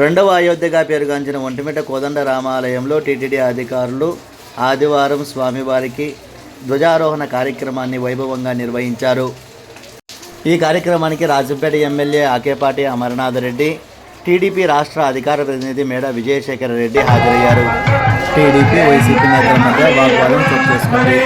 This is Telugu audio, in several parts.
రెండవ అయోధ్యగా పేరుగాంచిన ఒంటిమిట కోదండ రామాలయంలో టీటీడీ అధికారులు ఆదివారం స్వామివారికి ధ్వజారోహణ కార్యక్రమాన్ని వైభవంగా నిర్వహించారు. ఈ కార్యక్రమానికి రాజంపేట ఎమ్మెల్యే ఆకేపాటి అమర్నాథ్ రెడ్డి టీడీపీ రాష్ట్ర అధికార ప్రతినిధి మేడ విజయశేఖర రెడ్డి హాజరయ్యారు. టీడీపీ వైసీపీ నేతల మధ్య వాగ్వాదం చోటు చేసుకుంది.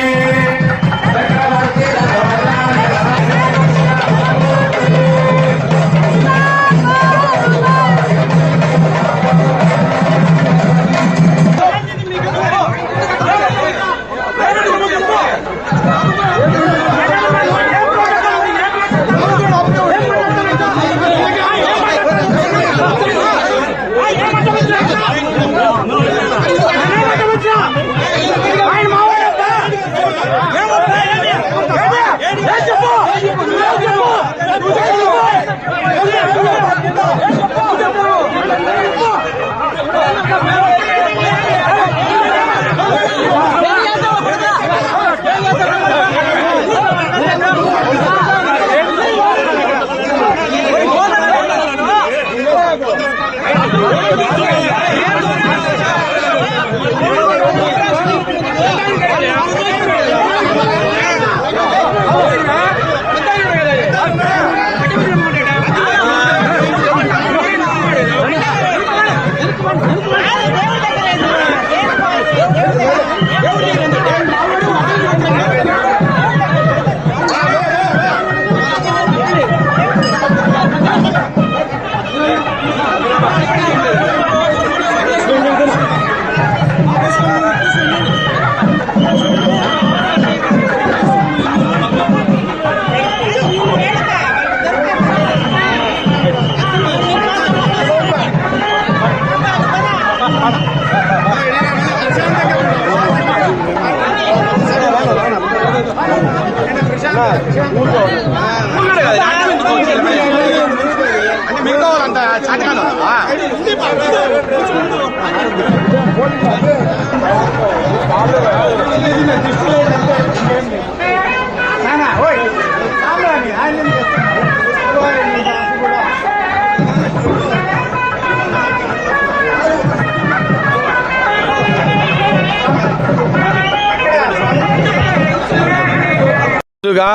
Come on, come on. అంటే మిగతా వాళ్ళంతా చాటకాలు ముందుగా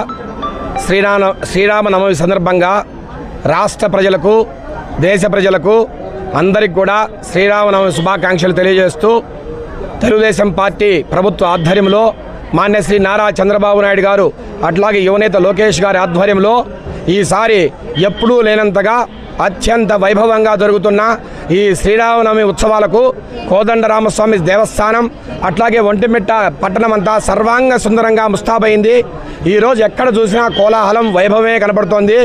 శ్రీరామ శ్రీరామనవమి సందర్భంగా రాష్ట్ర ప్రజలకు దేశ ప్రజలకు అందరికి కూడా శ్రీరామనవమి శుభాకాంక్షలు తెలియజేస్తూ తెలుగుదేశం పార్టీ ప్రభుత్వ ఆధ్వర్యంలో మాన్య శ్రీ నారా చంద్రబాబు నాయుడు గారు అట్లాగే యువనేత లోకేష్ గారి ఆధ్వర్యంలో ఈసారి ఎప్పుడూ లేనంతగా అత్యంత వైభవంగా జరుగుతున్న ఈ శ్రీరామనవమి ఉత్సవాలకు కోదండరామస్వామి దేవస్థానం అట్లాగే ఒంటిమిట్ట పట్టణం అంతా సర్వాంగ సుందరంగా ముస్తాబైంది. ఈరోజు ఎక్కడ చూసినా కోలాహలం వైభవమే కనబడుతోంది.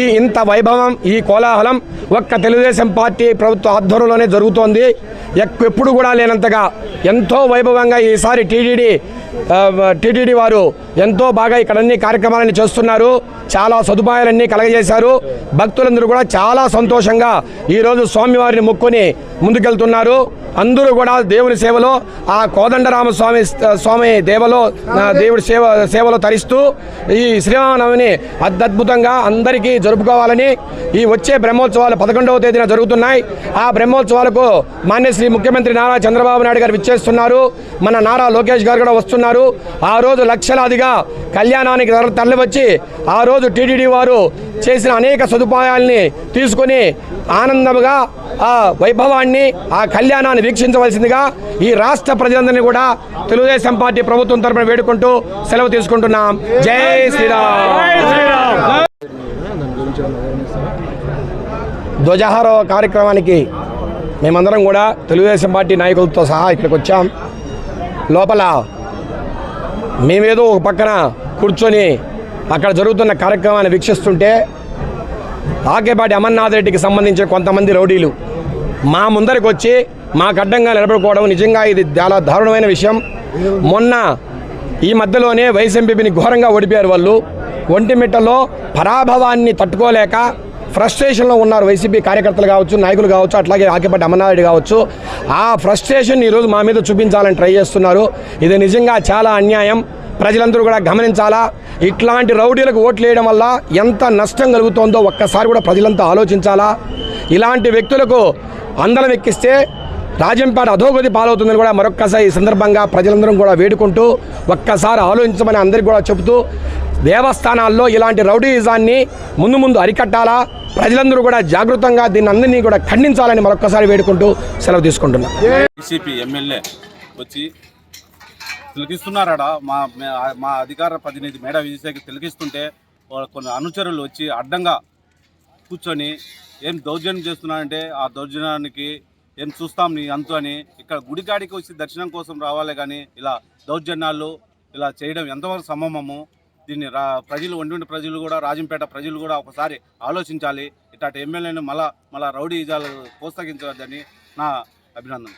ఈ ఇంత వైభవం ఈ కోలాహలం ఒక్క తెలుగుదేశం పార్టీ ప్రభుత్వ ఆధ్వర్యంలోనే జరుగుతోంది. ఎప్పుడు కూడా లేనంతగా ఎంతో వైభవంగా ఈసారి టీటీడీ టీటీడీ వారు ఎంతో బాగా ఇక్కడ అన్ని కార్యక్రమాలన్నీ చేస్తున్నారు. చాలా సదుపాయాలన్నీ కలగజేశారు. భక్తులందరూ కూడా చాలా చాలా సంతోషంగా ఈరోజు స్వామివారిని మొక్కుని ముందుకెళ్తున్నారు. అందరూ కూడా దేవుని సేవలో ఆ కోదండరామస్వామి స్వామి దేవలో దేవుడి సేవ సేవలో తరిస్తూ ఈ శ్రీరామనవమిని అద్భుతంగా అందరికీ జరుపుకోవాలని ఈ వచ్చే బ్రహ్మోత్సవాలు పదకొండవ తేదీన జరుగుతున్నాయి. ఆ బ్రహ్మోత్సవాలకు మాన్య శ్రీ ముఖ్యమంత్రి నారా చంద్రబాబు నాయుడు గారు విచ్చేస్తున్నారు. మన నారా లోకేష్ గారు కూడా వస్తున్నారు. ఆ రోజు లక్షలాదిగా కళ్యాణానికి తరలివచ్చి ఆ రోజు టీటీడీ వారు చేసిన అనేక సదుపాయాల్ని తీసుకొని ఆనందముగా ఆ వైభవాన్ని ఆ కళ్యాణాన్ని వీక్షించవలసిందిగా ఈ రాష్ట్ర ప్రజలందరినీ కూడా తెలుగుదేశం పార్టీ ప్రభుత్వం తరపున వేడుకుంటూ సెలవు తీసుకుంటున్నాం. జై శ్రీరామ్. ధ్వజహారో కార్యక్రమానికి మేమందరం కూడా తెలుగుదేశం పార్టీ నాయకులతో సహా ఇక్కడికి వచ్చాం. లోపల మేమేదో ఒక పక్కన కూర్చొని అక్కడ జరుగుతున్న కార్యక్రమాన్ని వీక్షిస్తుంటే ఆకేపాటి అమర్నాథ్ రెడ్డికి సంబంధించిన కొంతమంది రౌడీలు మా ముందరికి వచ్చి మాకు అడ్డంగా నిలబడుకోవడం నిజంగా ఇది చాలా దారుణమైన విషయం. మొన్న ఈ మధ్యలోనే వైస్ ఘోరంగా ఓడిపోయారు వాళ్ళు. ఒంటిమిట్టలో పరాభవాన్ని తట్టుకోలేక ఫ్రస్ట్రేషన్లో ఉన్నారు వైసీపీ కార్యకర్తలు కావచ్చు నాయకులు కావచ్చు అట్లాగే ఆకేపాటి అమర్నాథుడు కావచ్చు. ఆ ఫ్రస్ట్రేషన్ ఈరోజు మా మీద చూపించాలని ట్రై చేస్తున్నారు. ఇది నిజంగా చాలా అన్యాయం. ప్రజలందరూ కూడా గమనించాలా? ఇట్లాంటి రౌడీలకు ఓట్లు వేయడం వల్ల ఎంత నష్టం కలుగుతోందో ఒక్కసారి కూడా ప్రజలంతా ఆలోచించాలా? ఇలాంటి వ్యక్తులకు అందరం ఎక్కిస్తే రాజంపేట అధోగతి పాలవుతుందని కూడా మరొక్కసారి ఈ సందర్భంగా ప్రజలందరం కూడా వేడుకుంటూ ఒక్కసారి ఆలోచించమని అందరికీ కూడా చెబుతూ దేవస్థానాల్లో ఇలాంటి రౌడీయిజాన్ని ముందు ముందు అరికట్టాలా? ప్రజలందరూ కూడా జాగృతంగా దీన్ని అందరినీ కూడా ఖండించాలని మరొక్కసారి వేడుకుంటూ సెలవు తీసుకుంటున్నాం. వైసీపీ ఎమ్మెల్యే వచ్చి తిలకిస్తున్నారా మా మా అధికార ప్రతినిధి మేడ విజయశాఖ తిలకిస్తుంటే కొన్ని అనుచరులు వచ్చి అడ్డంగా కూర్చొని ఏం దౌర్జన్యం చేస్తున్నారంటే ఆ దౌర్జన్యానికి ఏం చూస్తాం నీ అంతు అని ఇక్కడ గుడికాడికి వచ్చి దర్శనం కోసం రావాలి కానీ ఇలా దౌర్జన్యాలు ఇలా చేయడం ఎంతవరకు సమమము దీన్ని రా ప్రజలు ఒంటి ప్రజలు కూడా రాజంపేట ప్రజలు కూడా ఒకసారి ఆలోచించాలి. ఇట్లాంటి ఎమ్మెల్యేని మళ్ళా మళ్ళా రౌడీ ఇజాలు ప్రోత్సహించవద్దని నా అభినందన.